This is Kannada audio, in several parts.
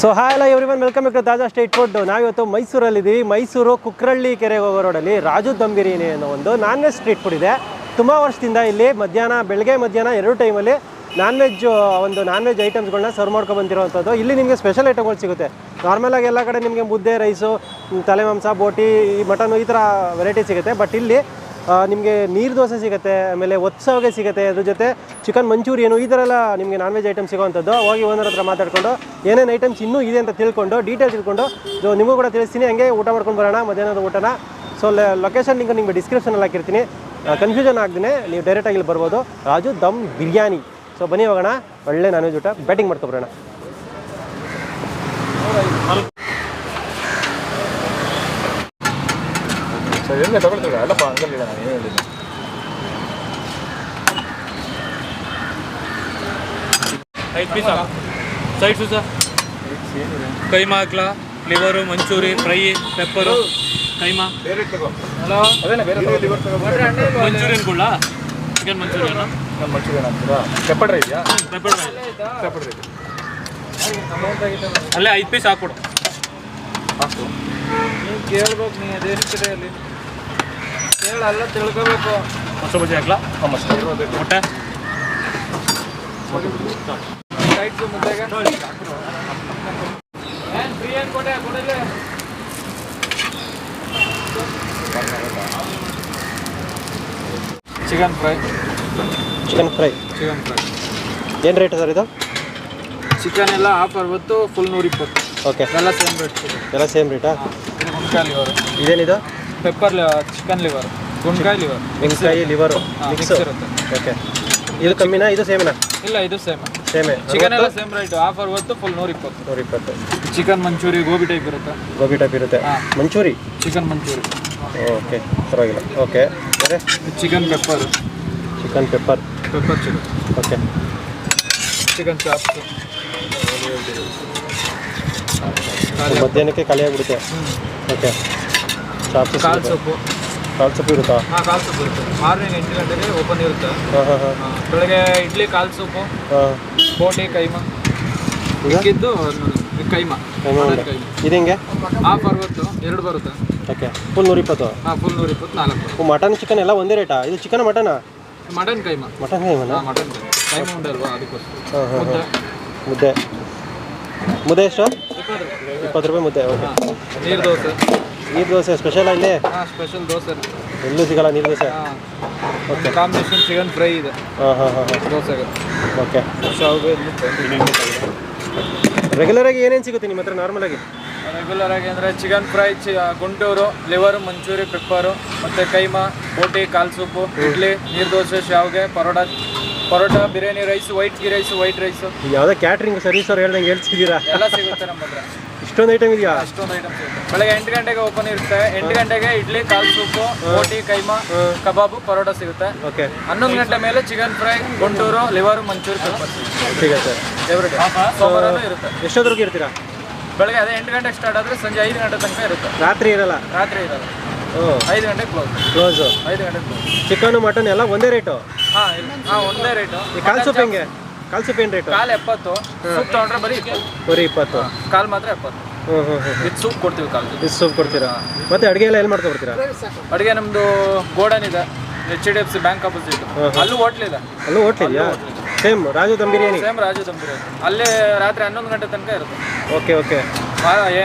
ಸೊ ಹಾಯ್ ಎಲ್ಲ ಎವ್ರಿ ಒನ್ ವೆಲ್ಕಮ್ ದಾಜಾ ತಾಜಾ ಸ್ಟ್ರೀಟ್ ಫುಡ್ ನಾವಿವತ್ತು ಮೈಸೂರಲ್ಲಿದ್ದೀವಿ. ಮೈಸೂರು ಕುಕ್ರಳ್ಳಿ ಕೆರೆಗೆ ಹೋಗೋ ರೋಡಲ್ಲಿ ರಾಜು ದಮ್ ಬಿರಿಯಾನಿ ಅನ್ನೋ ಒಂದು ನಾನ್ ವೆಜ್ ಸ್ಟ್ರೀಟ್ ಫುಡ್ ಇದೆ. ತುಂಬ ವರ್ಷದಿಂದ ಇಲ್ಲಿ ಮಧ್ಯಾಹ್ನ, ಬೆಳಗ್ಗೆ ಮಧ್ಯಾಹ್ನ ಎರಡು ಟೈಮಲ್ಲಿ ನಾನ್ ವೆಜ್ ಒಂದು ನಾನ್ ವೆಜ್ ಐಟಮ್ಸ್ಗಳನ್ನ ಸರ್ವ್ ಮಾಡ್ಕೊಂಡು ಬಂದಿರೋವಂಥದ್ದು. ಇಲ್ಲಿ ನಿಮಗೆ ಸ್ಪೆಷಲ್ ಐಟಮ್ಗಳು ಸಿಗುತ್ತೆ. ನಾರ್ಮಲಾಗಿ ಎಲ್ಲ ಕಡೆ ನಿಮಗೆ ಮುದ್ದೆ ರೈಸು ತಲೆ ಮಾಂಸ, ಬೋಟಿ, ಈ ಮಟನು ಈ ಥರ ವೆರೈಟಿ ಸಿಗುತ್ತೆ. ಬಟ್ ಇಲ್ಲಿ ನಿಮಗೆ ನೀರು ದೋಸೆ ಸಿಗುತ್ತೆ, ಆಮೇಲೆ ಒತ್ಸಾವಿಗೆ ಸಿಗುತ್ತೆ, ಅದ್ರ ಜೊತೆ ಚಿಕನ್ ಮಂಚೂರಿಯನು ಈ ಥರ ಎಲ್ಲ ನಿಮಗೆ ನಾನ್ ವೆಜ್ ಐಟಮ್ ಸಿಗೋವಂಥದ್ದು ಹೋಗಿ ಓನರ್ ಹತ್ರ ಮಾತಾಡ್ಕೊಂಡು, ಏನೇನು ಐಟಮ್ಸ್ ಇನ್ನೂ ಇದೆ ಅಂತ ತಿಳ್ಕೊಂಡು ಡೀಟೇಲ್ಸ್ ತಿಳ್ಕೊಂಡು ಸೊ ನಿಮಗೂ ಕೂಡ ತಿಳಿಸ್ತೀನಿ. ಹಂಗೆ ಊಟ ಮಾಡ್ಕೊಂಡು ಬರೋಣ, ಮಧ್ಯಾಹ್ನದ ಊಟನ. ಸೊ ಲೊಕೇಶನ್ ಲಿಂಕ್ ನಿಮಗೆ ಡಿಸ್ಕ್ರಿಪ್ಷನಲ್ಲಿ ಹಾಕಿರ್ತೀನಿ. ಕನ್ಫ್ಯೂಷನ್ ಆಗದೇ ನೀವು ಡೈರೆಕ್ಟಾಗಿ ಇಲ್ಲಿ ಬರ್ಬೋದು. ರಾಜು ದಮ್ ಬಿರಿಯಾನಿ. ಸೊ ಬನ್ನಿ ಹೋಗೋಣ. ಒಳ್ಳೆ ನಾನ್ ವೆಜ್ ಊಟ ಬ್ಯಾಟಿಂಗ್ ಮಾಡ್ಕೊಬರೋಣ ಸರ್ ಎಲ್ಲಿ ತಗೊಳ್ತೀವಿ ಅಲ್ಲಪ್ಪ ಹಂಗಲ್ಲ ನಾನು ಏನು ಹೇಳಿದ್ದು. ಐದು piece sides sir keema ಹಾಕ್ಲಾ liver manchuri fry pepper keema? ಬೇರೆ ತಗೋ ಅದೇನೇ ಬೇರೆ ಲಿವರ್ ತಗೋ ಮಂಚೂರಿಯನ್ ಕೊಡ್ಲಾ ಚಿಕನ್ ಮಂಚೂರಿಯನ್ ನಾನು ಮಂಚೂರಿಯನ್ ಹಾಕ್ತೀರಾ ಪೆಪ್ಪರ್ ರೈ ಇದೆಯಾ ಪೆಪ್ಪರ್ ಪೆಪ್ಪರ್ ರೈ ಅಲ್ಲೇ ಐದು ಪೀಸ್ ಹಾಕ್ಬಿಡು ಹಾಕು. ನೀವು ಕೇಳ್ಬೇಕು ನೀ ಅದೇ ಇರ್ತೀರಿ ಅಲ್ಲಿ ಅಲ್ಲ ತಿಳ್ಕೊಬೇಕು. ಮೊಸರು ಬಜ್ಜಿ ಹಾಕ್ಲಾ ಹಾಂ ಮಸ್ತ್ ಮೊಟ್ಟೆ ಸೈಡ್ಸು ಮುದ್ದೆಗೆ ಏನು ಫ್ರೀ ಏನು ಕೊಡೆ? ಕೊಡಲಿ chicken fry chicken fry chicken fry ಏನು ರೇಟ್ ಸರ್ ಇದು? ಚಿಕನ್ ಎಲ್ಲ ಹಾಫ್ ಅರವತ್ತು ಫುಲ್ ನೂರಿಪ್ಪತ್ತು. ಓಕೆ ಎಲ್ಲ ಸೇಮ್ ರೇಟ್ ಎಲ್ಲ ಸೇಮ್ ರೇಟಾ ಇದೇನಿದು? ಪೆಪ್ಪರ್ ಚಿಕನ್ ಲಿವರ್ ಗುಂಡ್ಕಾಯಿ ಲಿವರ್ ಮೆಣಸಿನಕಾಯಿ ಲಿವರು ಮಿಕ್ಸ್ ಇರುತ್ತೆ. ಓಕೆ ಇದು ಕಮ್ಮಿನಾ ಇದು ಸೇಮಿನಾ? ಇಲ್ಲ ಇದು ಸೇಮ್. ಸೇಮೆ. ಚಿಕನ್ ಎಲ್ಲ ಸೇಮ್ ರೈಟ್ ಆಫರ್ ಹೊತ್ತು ಫುಲ್ ನೂರ ಇಪ್ಪತ್ತು ನೂರ ಇಪ್ಪತ್ತು ಚಿಕನ್ ಮಂಚೂರಿ ಗೋಬಿ ಟೈಪ್ ಇರುತ್ತೆ. ಗೋಬಿ ಟೈಪ್ ಇರುತ್ತೆ. ಮಂಚೂರಿ ಚಿಕನ್ ಮಂಚೂರಿ ಓಕೆ ಪರವಾಗಿಲ್ಲ. ಓಕೆ ಬೇರೆ? Chicken pepper chicken pepper pepper chicken okay chicken chops ಮಧ್ಯಾಹ್ನಕ್ಕೆ ಖಾಲಿ ಆಗಿಬಿಡುತ್ತೆ ಓಕೆ ಚಾಪ್ಸ್ ಕಾಲ್ ಸೊಪ್ಪು. ಕಾಲ್ ಸೊಪ್ಪು ಇರುತ್ತಾ? ಹಾಂ ಕಾಲ್ ಸೊಪ್ಪು ಇರುತ್ತೆ. ಮಾರ್ನಿಂಗ್ ಎಂಟು ಗಂಟೆಗೆ ಓಪನ್ ಇರುತ್ತೆ. ಹಾಂ ಹಾಂ ಹಾಂ. ಆ, ಬೆಳಗ್ಗೆ ಇಡ್ಲಿ ಕಾಲ್ ಸೊಪ್ಪು ಹಾಂ. ಬೋಟಿ ಕೈಮಾ. ಇದು ಮಿಕ್ಕಿದ್ದು ಕೈಮಾ ಕೈಮಾ. ಕೈಮಾ. ಇದು ಹೆಂಗೆ? ಹಾಫ್ ಅರವತ್ತು ಎರಡು ಬರುತ್ತೆ. ಓಕೆ. ಫುಲ್ ನೂರ ಇಪ್ಪತ್ತು ಹಾಂ ಫುಲ್ ನೂರ ಇಪ್ಪತ್ತು ನಾಲ್ಕು ಮಟನ್ ಚಿಕನ್ ಎಲ್ಲ ಒಂದೇ ರೇಟಾ? ಇದು ಚಿಕನ್ ಮಟನಾ ಮಟನ್ ಕೈಮಾ. ಮಟನ್ ಕೈಮಾ ಹಾಂ ಮಟನ್ ಕೈಮಾ. ಉಂಡೆ ಅಲ್ವಾ ಅದಕ್ಕೋಸ್ಕರ. ಹಾಂ ಹಾಂ. ಮುದ್ದೆ. ಮುದ್ದೆ. ಮುದ್ದೆ ಎಷ್ಟು? ಇಪ್ಪತ್ತು ರೂಪಾಯಿ. ಇಪ್ಪತ್ತು ರೂಪಾಯಿ ಮುದ್ದೆ ಓಕೆ. ಹಾಂ ನೀರು ದೋಸೆ. ನೀರು ದೋಸೆ ಸ್ಪೆಷಲ್ ಇಲ್ಲಿ? ಹಾಂ ಸ್ಪೆಷಲ್ ದೋಸೆ ಎಲ್ಲೂ ಸಿಗಲ್ಲ ನೀರು ದೋಸೆ? ಹಾಂ. ಕಾಂಬಿನೇಷನ್ ಚಿಕನ್ ಫ್ರೈ ಇದೆ. ಹಾಂ ಹಾಂ ಹಾಂ ದೋಸೆಗೆ. ಓಕೆ ಶಾವಿಗೆ ರೆಗ್ಯುಲರ್ ಆಗಿ ಏನೇನು ಸಿಗುತ್ತೆ ನಿಮ್ಮ ಹತ್ರ ನಾರ್ಮಲ್ ಆಗಿ? ರೆಗ್ಯುಲರ್ ಆಗಿ ಅಂದರೆ ಚಿಕನ್ ಫ್ರೈ ಚಿ ಗುಂಟೂರು ಲಿವರ್ ಮಂಚೂರಿ ಪೆಪ್ಪರು ಮತ್ತು ಕೈಮಾ ಬೋಟಿ ಕಾಲ್ ಸೂಪು ಇಡ್ಲಿ ನೀರು ದೋಸೆ ಶಾವಿಗೆ parotta parotta biryani rice white ghee rice white rice ಯಾವುದೇ ಕ್ಯಾಟ್ರಿಂಗ್ ಸರ್ವಿಸ್ ಅವ್ರು ಹೇಳ್ದಂಗೆ ಹೇಳ್ತಿದ್ದೀರಾ? ಎಲ್ಲ ಸಿಗುತ್ತೆ ನಮ್ಮ ಹತ್ರ. ಇಷ್ಟೊಂದು ಐಟಮ್ ಇದೆಯಾ? ಅಷ್ಟೊಂದು ಐಟಮ್ ಬೆಳಗ್ಗೆ ಎಂಟು ಗಂಟೆಗೆ ಓಪನ್ ಇರುತ್ತೆ. ಎಂಟು ಗಂಟೆಗೆ ಇಡ್ಲಿ ಕಾಲ್ ಸೂಪು ರೋಟಿ ಕೈಮಾ ಕಬಾಬು ಪರೋಟ ಸಿಗುತ್ತೆ. ಓಕೆ. ಹನ್ನೊಂದು ಗಂಟೆ ಮೇಲೆ chicken fry Guntur liver manchuri ಸಿಗುತ್ತೆ. ಎವ್ರಿ ಡೇ ಸೋಮವಾರನೂ ಇರುತ್ತೆ. ಎಷ್ಟೊತ್ತಿಗೆ ಇರ್ತೀರಾ? ಬೆಳಗ್ಗೆ ಅದೇ ಎಂಟು ಗಂಟೆಗೆ ಸ್ಟಾರ್ಟ್ ಆದರೆ ಸಂಜೆ ಐದು ಗಂಟೆ ತನಕ ಇರುತ್ತೆ. ರಾತ್ರಿ ಇರಲ್ಲ? ರಾತ್ರಿ ಇರಲ್ಲ. ಐದು ಗಂಟೆ ಕ್ಲೋಸ್ ಕ್ಲೋಸು ಐದು ಗಂಟೆ ಕ್ಲೋಸ್ ಚಿಕನ್ ಮಟನ್ ಎಲ್ಲ ಒಂದೇ ರೇಟು ಹಾಂ ಹಾಂ ಒಂದೇ ರೇಟು ಕಾಲ್ ಸೂಪ್ ಹೆಂಗೆ? ಕಾಲ್ ಸೂಪ್ ಏನು ರೇಟು ಕಾಲು ಎಪ್ಪತ್ತು. ಸೂಪ್ ತೊಗೊಂಡ್ರೆ ಬರೀ ಬರೀ ಇಪ್ಪತ್ತು? ಕಾಲು ಮಾತ್ರ ಎಪ್ಪತ್ತು. ಹ್ಞೂ ಹ್ಞೂ ಹ್ಞೂ ಸೂಪ್ ಕೊಡ್ತೀವಿ ಕಾಲು ಇದು ಸೂಪ್ ಕೊಡ್ತೀರಾ? ಮತ್ತೆ ಅಡುಗೆ ಎಲ್ಲ ಎಲ್ಲಿ ಮಾಡ್ಕೊಬರ್ತೀರಾ? ಅಡುಗೆ ನಮ್ಮದು ಗೋಡನ್ ಇದೆ. H D F C bank opposite ಅಲ್ಲೂ ಹೋಟ್ಲ್ ಇದೆ. ಅಲ್ಲೂ ಹೋಟ್ಲ್ ಇದೆಯಾ? ಸೇಮ್ ರಾಜು ದಮ್ ಬಿರಿಯಾನಿ? ಸೇಮ್ ರಾಜು ತಂಬಿರಿ ಅಲ್ಲೇ ರಾತ್ರಿ ಹನ್ನೊಂದು ಗಂಟೆ ತನಕ ಇರುತ್ತೆ. ಓಕೆ ಓಕೆ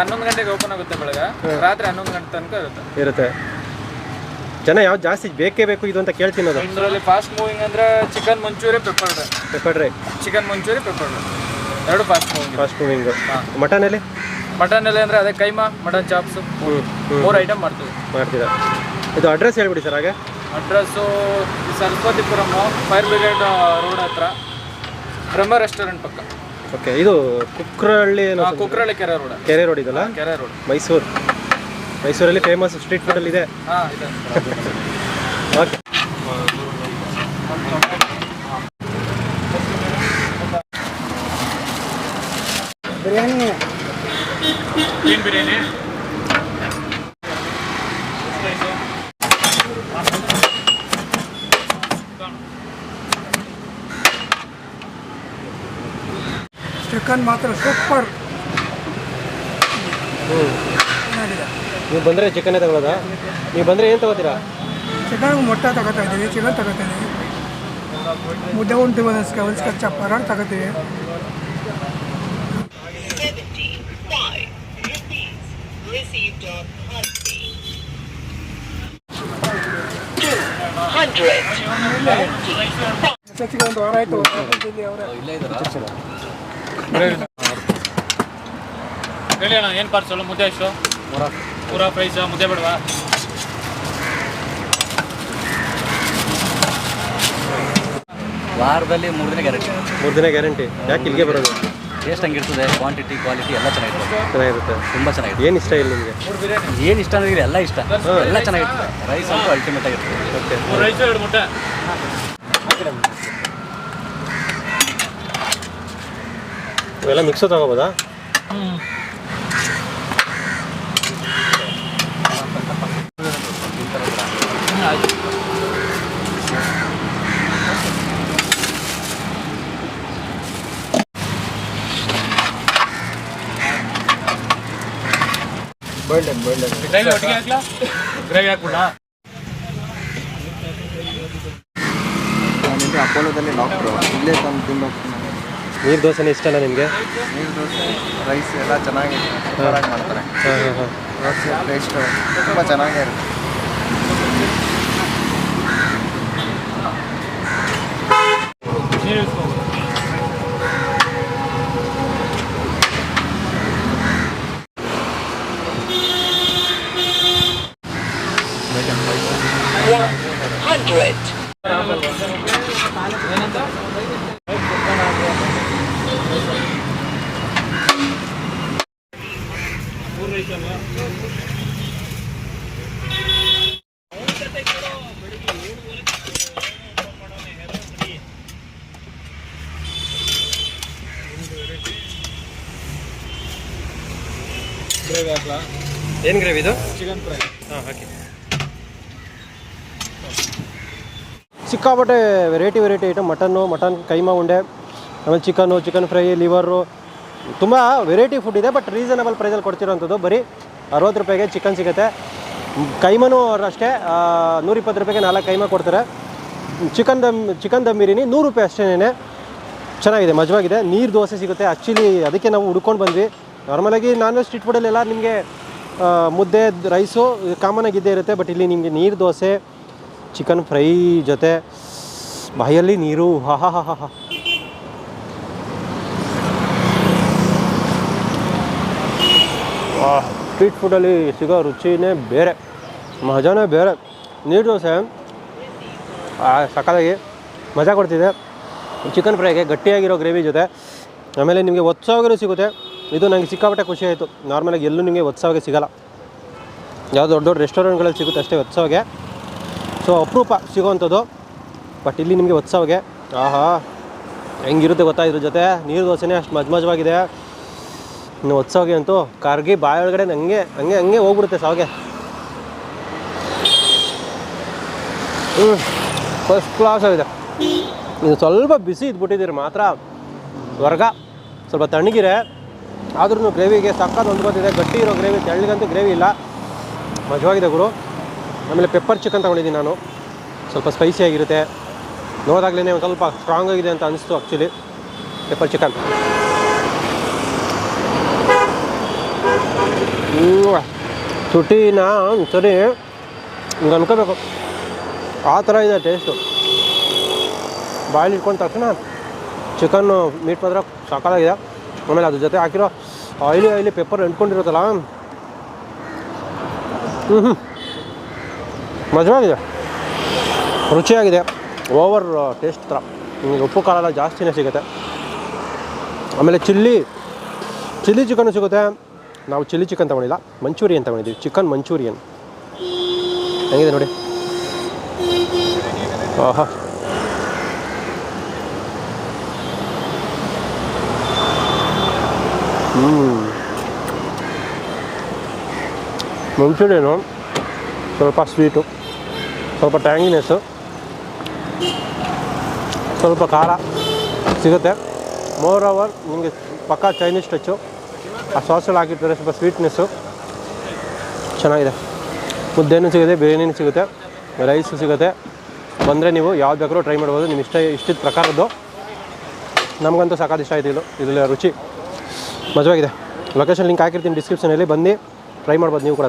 ಹನ್ನೊಂದು ಗಂಟೆಗೆ ಓಪನ್ ಆಗುತ್ತೆ ಬೆಳಗ್ಗೆ. ರಾತ್ರಿ ಹನ್ನೊಂದು ಗಂಟೆ ತನಕ ಇರುತ್ತೆ. ಇರುತ್ತೆ. ಜನ ಯಾವ್ದು ಜಾಸ್ತಿ ಬೇಕೇ ಬೇಕು ಇದು ಅಂತ ಕೇಳ್ತಿನ್ನೋದು ಇದರಲ್ಲಿ ಫಾಸ್ಟ್ ಮೂವಿಂಗ್ ಅಂದ್ರೆ chicken manchuri pepper pepper dry chicken manchuri pepper dry ಎರಡು fast moving fast moving mutton ಅಲ್ಲಿ? ಮಟನ್ ಅಲ್ಲಿ ಅಂದರೆ ಅದೇ ಕೈಮಾ ಮಟನ್ ಚಾಪ್ಸ್ ಮೂರು ಐಟಮ್ ಮಾಡ್ತೀವಿ. ಮಾಡ್ತೀರಾ? ಇದು ಅಡ್ರೆಸ್ ಹೇಳ್ಬಿಡಿ ಸರ್ ಹಾಗೆ. Address Saraswathipuram fire brigade road ಹತ್ರ. ಬ್ರಹ್ಮ ರೆಸ್ಟೋರೆಂಟ್ ಪಕ್ಕ. ಓಕೆ ಇದು ಕುಕ್ರಹಳ್ಳಿ ಕುಕ್ರಹಳ್ಳಿ ಕೆರೆ ರೋಡ್ ಕೆರೆ ರೋಡ್ ಇದಲ್ಲ? ಕೆರೆ ರೋಡ್ ಮೈಸೂರು. ಮೈಸೂರಲ್ಲಿ ಫೇಮಸ್ ಸ್ಟ್ರೀಟ್ ಫುಡಲ್ಲಿ ಇದೆ. ಹಾಂ ಇದೆ. ಓಕೆ ಏನು ಬಿರಿಯಾನಿ? ಚಿಕನ್ ಮಾತ್ರ ಸೂಪರ್ ಹ್ಞೂ ಚೆನ್ನಾಗಿದೆ ನೀವು ಬಂದರೆ ಚಿಕನ್ನೇ ತಗೊಳ್ಳೋದಾ? ನೀವು ಬಂದರೆ ಏನು ತಗೋತೀರಾ? ಚಿಕನ್ ಮೊಟ್ಟೆ ತಗೋತಾ ಇದ್ದೀವಿ ಚಿಕನ್ ತಗೋತಾ ಇದ್ದೀವಿ ಮುದ್ದೆ ಉಂಟು ಒಂದು ಒಂದಸ್ಕ ಚ ಪರಾಟ ತಗೋತೀವಿ. ಒಂದು ವಾರ ಆಯಿತು ಹೇಳಿ ಅಣ್ಣ ಏನು ಪಾರ್ಸಲ್ ಮುದ್ದೆ ಎಷ್ಟು ಪೂರಾ ಪ್ರೈಸ್ ಮುದ್ದೆ ಬೇಡವಾ? ವಾರದಲ್ಲಿ ಮೂರು ದಿನ ಗ್ಯಾರಂಟಿ. ಮೂರು ದಿನ ಗ್ಯಾರಂಟಿ. ಯಾಕೆ ಇಲ್ಲಿಗೆ ಬರೋದು? ಟೇಸ್ಟ್ ಹಂಗಿರ್ತದೆ ಕ್ವಾಂಟಿಟಿ ಕ್ವಾಲಿಟಿ ಎಲ್ಲ ಚೆನ್ನಾಗಿರುತ್ತೆ. ಚೆನ್ನಾಗಿರುತ್ತೆ. ತುಂಬ ಚೆನ್ನಾಗಿದೆ ಏನು ಇಷ್ಟ ಇಲ್ಲ ನಿಮಗೆ? ಏನು ಇಷ್ಟ ಅಂದ್ರೆ ಎಲ್ಲ ಇಷ್ಟ. ಎಲ್ಲ ಚೆನ್ನಾಗಿರ್ತದೆ ರೈಸ್ ಅಂತೂ ಅಲ್ಟಿಮೇಟ್ ಆಗಿರ್ತದೆ ಓಕೆ ರೈಸ್ ಎರಡು ಮುಟ್ಟೆ ಇವೆಲ್ಲ ಮಿಕ್ಸು ತಗೋಬೋದಾ? ಗ್ರೇವಿ ಒಟ್ಟಿಗೆ ಹಾಕ್ಲಾ? ಗ್ರೇವಿ ಹಾಕ್ಬಿಡ ನಾನಿಲ್ಲಿ ಅಪೋಲೋದಲ್ಲಿ ಡಾಕ್ಟ್ರು ಇಲ್ಲೇ ತಂದು ತಿಂದು ಹೋಗ್ತೀನಿ ನೀರು ದೋಸೆನೇ ಇಷ್ಟನಾ ನಿಮಗೆ? ನೀರು ದೋಸೆ ರೈಸ್ ಎಲ್ಲ ಚೆನ್ನಾಗಿ ಸೂಪರಾಗಿ ಮಾಡ್ತಾರೆ. ದೋಸೆ ಟೇಸ್ಟು ತುಂಬ ಚೆನ್ನಾಗಿರುತ್ತೆ ನೀರು 100. ಏನು ಗ್ರೇವಿ ಇದು? ಚಿಕನ್ ಫ್ರೈ ಹಾಂ ಹಾಕಿ. ಸಿಕ್ಕಾಪಟ್ಟೆ variety variety item mutton mutton keema ಉಂಡೆ, ಆಮೇಲೆ ಚಿಕನ್ನು ಚಿಕನ್ ಫ್ರೈ ಲಿವರು ತುಂಬ ವೆರೈಟಿ ಫುಡ್ ಇದೆ ಬಟ್ ರೀಸನಬಲ್ ಪ್ರೈಸಲ್ಲಿ ಕೊಡ್ತಿರೋವಂಥದ್ದು ಬರೀ ಅರವತ್ತು ರೂಪಾಯಿಗೆ ಚಿಕನ್ ಸಿಗುತ್ತೆ. ಕೈಮನೂ ಅಷ್ಟೇ ನೂರಿಪ್ಪತ್ತು ರೂಪಾಯಿಗೆ ನಾಲ್ಕು ಕೈಮಾ ಕೊಡ್ತಾರೆ. ಚಿಕನ್ ದಮ್ ಚಿಕನ್ ದಮ್ ಬಿರಿಯಾನಿ ನೂರು ರೂಪಾಯಿ ಅಷ್ಟೇನೆ ಚೆನ್ನಾಗಿದೆ, ಮಜವಾಗಿದೆ. ನೀರು ದೋಸೆ ಸಿಗುತ್ತೆ. ಆ್ಯಕ್ಚುಲಿ ಅದಕ್ಕೆ ನಾವು ಹುಡ್ಕೊಂಡು ಬಂದ್ವಿ. ನಾರ್ಮಲಾಗಿ ನಾನ್ ವೆಜ್ ಸ್ಟ್ರೀಟ್ ಫುಡಲ್ಲೆಲ್ಲ ನಿಮಗೆ ಮುದ್ದೆ ರೈಸು ಕಾಮನ್ ಇದ್ದೇ ಇರುತ್ತೆ ಬಟ್ ಇಲ್ಲಿ ನಿಮಗೆ ನೀರು ದೋಸೆ ಚಿಕನ್ ಫ್ರೈ ಜೊತೆ ಬಾಯಲ್ಲಿ ನೀರು, ಹಾ ಹಾ ಹಾ ಹಾ ಸ್ಟ್ರೀಟ್ ಫುಡಲ್ಲಿ ಸಿಗೋ ರುಚಿನೇ ಬೇರೆ, ಮಜಾನೇ ಬೇರೆ. ನೀರು ದೋಸೆ ಸಕಾಲಾಗಿ ಮಜಾ ಕೊಡ್ತಿದೆ. ಚಿಕನ್ ಫ್ರೈಗೆ ಗಟ್ಟಿಯಾಗಿರೋ ಗ್ರೇವಿ ಜೊತೆ, ಆಮೇಲೆ ನಿಮಗೆ ಒತ್ಸಾವಿಗೆ ಸಿಗುತ್ತೆ. ಇದು ನನಗೆ ಸಿಕ್ಕಾಪಟ್ಟೆ ಖುಷಿ ಆಯಿತು. ನಾರ್ಮಲಾಗಿ ಎಲ್ಲೂ ನಿಮಗೆ ಒತ್ಸಾವಿಗೆ ಸಿಗೋಲ್ಲ. ಯಾವ ದೊಡ್ಡ ದೊಡ್ಡ ರೆಸ್ಟೋರೆಂಟ್ಗಳಲ್ಲಿ ಸಿಗುತ್ತೆ ಅಷ್ಟೇ ಒತ್ಸವಗೆ. ಸೊ ಅಪರೂಪ ಸಿಗೋವಂಥದ್ದು. ಬಟ್ ಇಲ್ಲಿ ನಿಮಗೆ ಉತ್ಸವಗೆ ಆಹಾ, ಹೆಂಗಿರುತ್ತೆ ಗೊತ್ತಾ ಇದ್ರ ಜೊತೆ? ನೀರು ದೋಸೆನೇ ಅಷ್ಟು ಮಜ್ ಮಜವಾಗಿದೆ. ಇನ್ನು ಉತ್ಸವಗೆ ಅಂತೂ ಕರ್ಗಿ ಬಾಯೊಳಗಡೆ ಹಂಗೆ ಹಂಗೆ ಹಂಗೆ ಹೋಗ್ಬಿಡುತ್ತೆ ಸಾವಿಗೆ. ಹ್ಞೂ ಫಸ್ಟ್ ಕ್ಲಾಸ್ ಆಗಿದೆ. ಇದು ಸ್ವಲ್ಪ ಬಿಸಿ ಇದ್ಬಿಟ್ಟಿದ್ದೀರಿ ಮಾತ್ರ. ವರ್ಗ, ಸ್ವಲ್ಪ ತಣ್ಣಗಿರೆ. ಆದ್ರೂ ಗ್ರೇವಿಗೆ ಸಕ್ಕತ್ ಹೊಂದ್ಕೋತಿದೆ. ಗಟ್ಟಿ ಇರೋ ಗ್ರೇವಿ ತೆಳ್ಳಗಂತೂ ಗ್ರೇವಿ ಇಲ್ಲ. ಮಜವಾಗಿದೆ ಗುರು. ಆಮೇಲೆ ಪೆಪ್ಪರ್ ಚಿಕನ್ ತೊಗೊಂಡಿದ್ದೀನಿ ನಾನು. ಸ್ವಲ್ಪ ಸ್ಪೈಸಿ ಆಗಿರುತ್ತೆ. ನೋಡಿದಾಗಲೇ ಒಂದು ಸ್ವಲ್ಪ ಸ್ಟ್ರಾಂಗ್ ಆಗಿದೆ ಅಂತ ಅನಿಸ್ತು ಆ್ಯಕ್ಚುಲಿ ಪೆಪ್ಪರ್ ಚಿಕನ್ ಚುಟಿನ ಸರಿ ಹಿಂಗೆ ಅನ್ಕೋಬೇಕು. ಆ ಥರ ಇದೆ ಟೇಸ್ಟು ಬಾಯ್ಲ್ ಇಟ್ಕೊಂಡ ತಕ್ಷಣ ಚಿಕನ್ನು ಮೀಟ್ ಮಾತ್ರ ಸಾಕಾಗಿದೆ. ಆಮೇಲೆ ಅದ್ರ ಜೊತೆ ಹಾಕಿರೋ ಆಯ್ಲಿ ಆಯ್ಲಿ ಪೆಪ್ಪರ್ ಅಂಟ್ಕೊಂಡಿರುತ್ತಲ್ಲ ಹ್ಞೂ ಹ್ಞೂ ಮಜವಾಗಿದೆ ರುಚಿಯಾಗಿದೆ. ಓವರ್ ಟೇಸ್ಟ್ ಥರ. ನಿಮಗೆ ಉಪ್ಪು, ಖಾರ ಎಲ್ಲ ಜಾಸ್ತಿನೇ ಸಿಗುತ್ತೆ. ಆಮೇಲೆ ಚಿಲ್ಲಿ ಚಿಲ್ಲಿ ಚಿಕನ್ನು ಸಿಗುತ್ತೆ. ನಾವು ಚಿಲ್ಲಿ ಚಿಕನ್ ತೊಗೊಂಡಿಲ್ಲ. ಮಂಚೂರಿಯನ್ ತೊಗೊಂಡಿದ್ದೀವಿ. ಚಿಕನ್ ಮಂಚೂರಿಯನ್ ಹೆಂಗಿದೆ ನೋಡಿ? ಆಹಾ. ಹ್ಞೂ ಮಂಚೂರಿಯನು ಸ್ವಲ್ಪ ಸ್ವೀಟು, ಸ್ವಲ್ಪ ಟ್ಯಾಂಗಿನೆಸ್ಸು ಸ್ವಲ್ಪ ಖಾರ ಸಿಗುತ್ತೆ. ಮೋರ್ ಓವರ್ ನಿಮಗೆ ಪಕ್ಕಾ ಚೈನೀಸ್ ಟಚ್ಚು ಆ ಸಾಸಲ್ಲಿ ಹಾಕಿರ್ತಾರೆ, ಸ್ವಲ್ಪ ಸ್ವೀಟ್ನೆಸ್ಸು ಚೆನ್ನಾಗಿದೆ. ಮುದ್ದೆನೂ ಸಿಗುತ್ತೆ, ಬಿರಿಯಾನಿನೂ ಸಿಗುತ್ತೆ ರೈಸು ಸಿಗುತ್ತೆ. ಬಂದರೆ ನೀವು ಯಾವ್ದು ಬೇಕಾದ್ರೂ ಟ್ರೈ ಮಾಡ್ಬೋದು. ನಿಮ್ಮ ಇಷ್ಟ, ಇಷ್ಟದ ಪ್ರಕಾರದ್ದು. ನಮಗಂತೂ ಸಾಕಾದ ಇಷ್ಟ ಆಯ್ತು ಇದು, ಇದರಲ್ಲಿ ರುಚಿ. ಮಜವಾಗಿದೆ ಲೊಕೇಶನ್ ಲಿಂಕ್ ಹಾಕಿರ್ತೀನಿ ಡಿಸ್ಕ್ರಿಪ್ಷನಲ್ಲಿ ಬಂದು ಟ್ರೈ ಮಾಡ್ಬೋದು ನೀವು ಕೂಡ